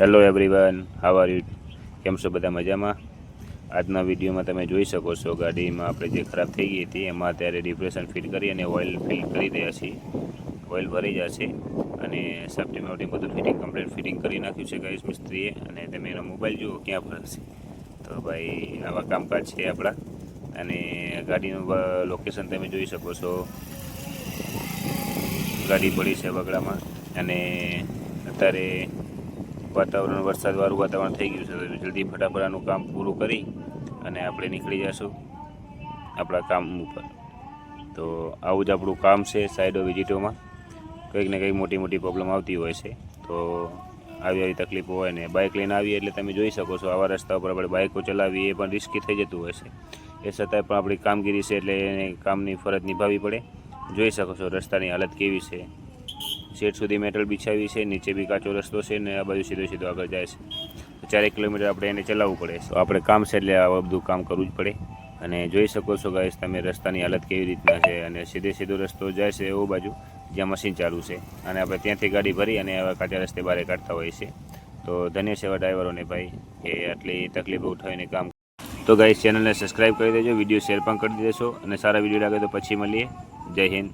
Hello everyone how are you કેમ છો બધા મજામાં? આજના વિડીયોમાં તમે જોઈ શકો છો ગાડીમાં આપણે જે ખરાબ થઈ ગઈ હતી, એમાં અત્યારે ડિપ્રેશન ફિટ કરી અને ઓઇલ ફિલ કરી રહ્યા છીએ. ઓઇલ ભરી જશે અને સેફ્ટી મેફ્ટી બધું ફિટિંગ કમ્પ્લીટ ફિટિંગ કરી નાખ્યું છે ગાઈસ મિસ્ત્રીએ અને તમે એનો મોબાઈલ જુઓ ક્યાં ફરશે તો ભાઈ, આવા કામકાજ છે આપણા. અને ગાડીનું લોકેશન તમે જોઈ શકો છો. ગાડી પડી છે બગડામાં અને અત્યારે વાતાવરણ, વરસાદવાળું વાતાવરણ થઈ ગયું છે, તો જલ્દી ફટાફટ આનું કામ પૂરું કરી અને આપણે નીકળી જઈશું આપણા કામ ઉપર. તો આવું જ આપણું કામ છે સાઈડો વિઝિટોમાં. કંઈક ને કંઈક મોટી મોટી પ્રોબ્લેમ આવતી હોય છે. તો આવી આવી તકલીફો હોય ને બાઇક લઈને આવીએ એટલે તમે જોઈ શકો છો આવા રસ્તા ઉપર આપણે બાઇકો ચલાવીએ એ પણ રિસ્કી થઈ જતું હોય છે. એ છતાંય પણ આપણી કામગીરી છે એટલે એને કામની ફરજ નિભાવવી પડે. જોઈ શકો છો રસ્તાની હાલત કેવી છે. શેડ સુધી મેટલ બિછાવી છે, નીચે બી કાચો રસ્તો છે ને આ બાજુ સીધો સીધો આગળ જાય છે. ચારેક કિલોમીટર આપણે એને ચલાવવું પડે તો આપણે કામ છે એટલે આ બધું કામ કરવું જ પડે. અને જોઈ શકો છો ગાઈસ તમે રસ્તાની હાલત કેવી રીતના છે અને સીધે સીધો રસ્તો જાય છે એવો બાજુ જ્યાં મશીન ચાલુ છે. અને આપણે ત્યાંથી ગાડી ભરી અને આવા કાચા રસ્તે બહાર કાઢતા હોઈએ છીએ. તો ધન્ય સેવા ડ્રાઈવરોને ભાઈ કે આટલી તકલીફો ઉઠાવીને કામ તો ગાઈસ ચેનલને સબસ્ક્રાઈબ કરી દેજો વીડિયો શેર પણ કરી દેશો અને સારા વીડિયો લાગે તો પછી મળીએ. જય હિન્દ.